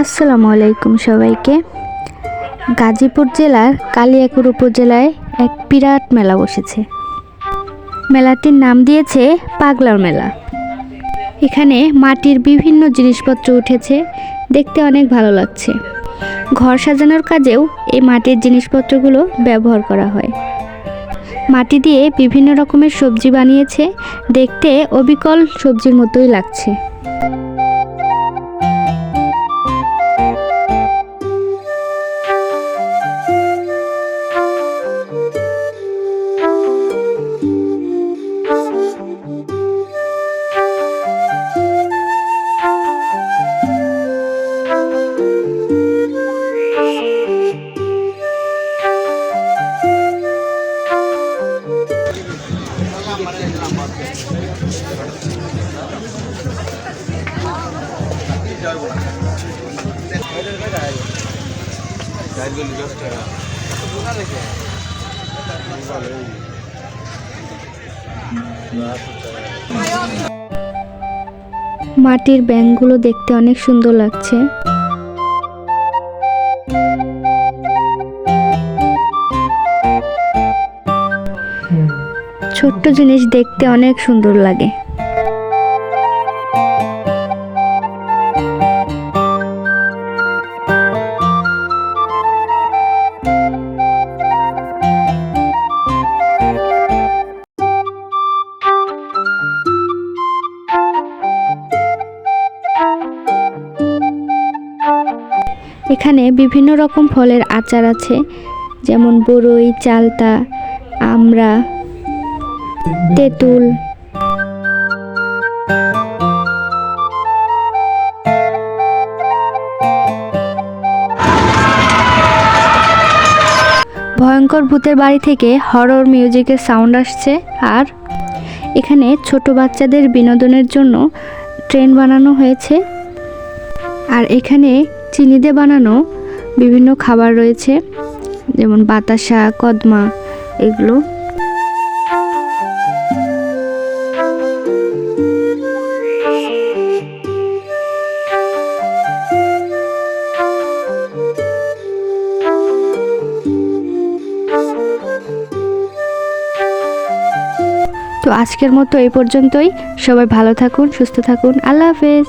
আসসালামু আলাইকুম সবাইকে। গাজীপুর জেলার কালিয়াকুর উপজেলায় এক বিরাট মেলা বসেছে। মেলাটির নাম দিয়েছে পাগলার মেলা। এখানে মাটির বিভিন্ন জিনিসপত্র উঠেছে, দেখতে অনেক ভালো লাগছে। ঘর সাজানোর কাজেও এই মাটির জিনিসপত্রগুলো ব্যবহার করা হয়। মাটি দিয়ে বিভিন্ন রকমের সবজি বানিয়েছে, দেখতে অবিকল সবজির মতোই লাগছে। মাটির ব্যাঙগুলো দেখতে অনেক সুন্দর লাগছে। ছোট্ট জিনিস দেখতে অনেক সুন্দর লাগে। এখানে বিভিন্ন রকম ফলের আচার আছে, যেমন বরই, চালতা, আমড়া, তেঁতুল। ভয়ঙ্কর ভূতের বাড়ি থেকে হরর মিউজিকের সাউন্ড আসছে আর এখানে ছোট বাচ্চাদের বিনোদনের জন্য ট্রেন বানানো হয়েছে। আর এখানে চিনি দিয়ে বানানো বিভিন্ন খাবার রয়েছে, যেমন বাতাসা, কদমা, এগুলো। তো আজকের মতো এই পর্যন্তই। সবাই ভালো থাকুন, সুস্থ থাকুন। আল্লাহ হাফেজ।